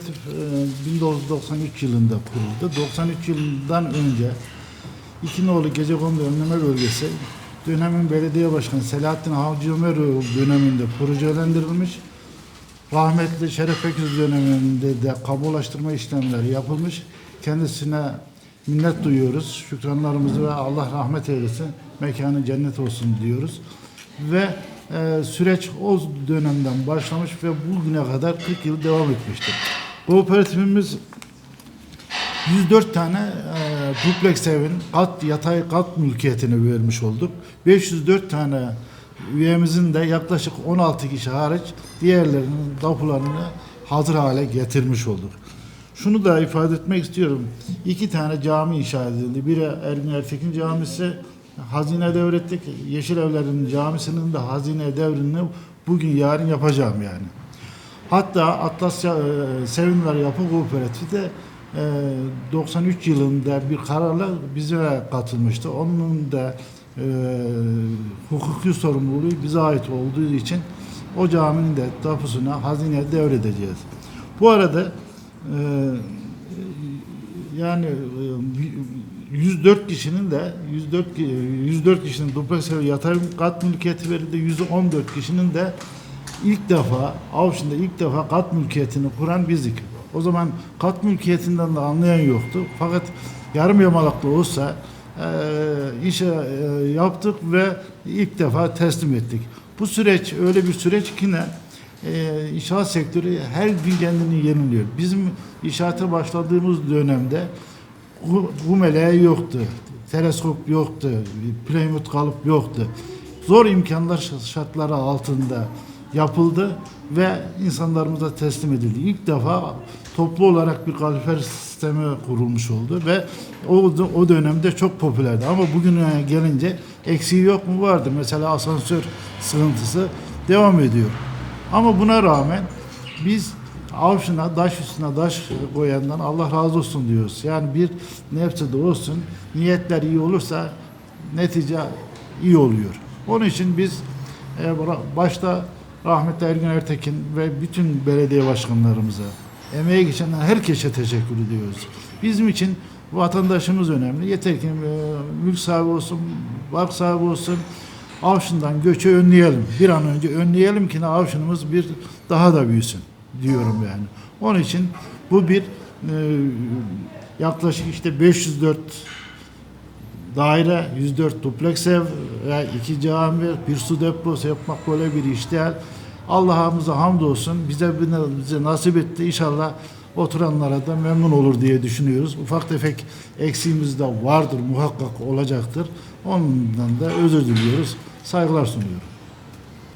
Ee, 1993 yılında kuruldu. 93 yılından önce İkinoğlu Gecekondu Önleme Bölgesi dönemin belediye başkanı Selahattin Avcı Ömeroğlu döneminde projelendirilmiş. Rahmetli Şeref Öküz döneminde de kabulaştırma işlemleri yapılmış. Kendisine minnet duyuyoruz. Şükranlarımızı ve Allah rahmet eylesin. Mekanı cennet olsun diyoruz. Ve e, süreç o dönemden başlamış ve bugüne kadar 40 yıl devam etmiştir. Kooperatifimiz 104 tane e, dupleks evin kat yatay kat mülkiyetini vermiş olduk. 504 tane üyemizin de yaklaşık 16 kişi hariç diğerlerinin tapularını hazır hale getirmiş olduk. Şunu da ifade etmek istiyorum. İki tane cami inşa edildi. Biri Ergün Ertekin Camisi hazine devrettik. Yeşil Evler'in camisinin de hazine devrini bugün yarın yapacağım yani. Hatta Atlas e, Sevinler Yapı Kooperatifi de e, 93 yılında bir kararla bize katılmıştı. Onun da e, hukuki sorumluluğu bize ait olduğu için o caminin de tapusuna hazineye devredeceğiz. Bu arada e, yani e, 104 kişinin de 104 ki- 104 kişinin dupleks yatay kat mülkiyeti verildi. 114 kişinin de ilk defa Avşin'de ilk defa kat mülkiyetini kuran bizdik. O zaman kat mülkiyetinden de anlayan yoktu. Fakat yarım yamalaklı olsa e, işe e, yaptık ve ilk defa teslim ettik. Bu süreç öyle bir süreç ki ne? e, inşaat sektörü her gün kendini yeniliyor. Bizim inşaata başladığımız dönemde bu, meleği yoktu. Teleskop yoktu. Playmut kalıp yoktu. Zor imkanlar şartları altında yapıldı ve insanlarımıza teslim edildi. İlk defa toplu olarak bir kalifer sistemi kurulmuş oldu ve o, o dönemde çok popülerdi. Ama bugüne gelince eksiği yok mu vardı. Mesela asansör sıkıntısı devam ediyor. Ama buna rağmen biz avşına, taş üstüne taş koyandan Allah razı olsun diyoruz. Yani bir nefse de olsun, niyetler iyi olursa netice iyi oluyor. Onun için biz e, başta rahmetli Ergün Ertekin ve bütün belediye başkanlarımıza, emeğe geçen herkese teşekkür ediyoruz. Bizim için vatandaşımız önemli. Yeter ki e, mülk sahibi olsun, varlık sahibi olsun, Avşin'den göçü önleyelim. Bir an önce önleyelim ki Avşin'imiz bir daha da büyüsün diyorum yani. Onun için bu bir e, yaklaşık işte 504 daire, 104 dupleks ev ve iki cami, bir su deposu yapmak böyle bir iş değil. Allah'ımıza hamdolsun bize bize nasip etti. İnşallah oturanlara da memnun olur diye düşünüyoruz. Ufak tefek eksiğimiz de vardır, muhakkak olacaktır. Ondan da özür diliyoruz. Saygılar sunuyorum.